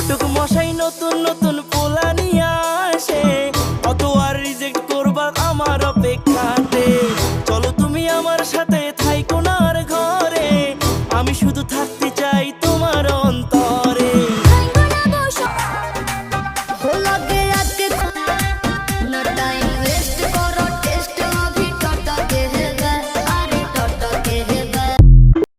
ঘটক মশাই নতুন নতুন পোলা নিয়ে আসে। অত আর রিজেক্ট করবার আমার অপেক্ষাতে। চলো তুমি আমার সাথে থাইকো না ঘরে। আমি শুধু থাকতে চাই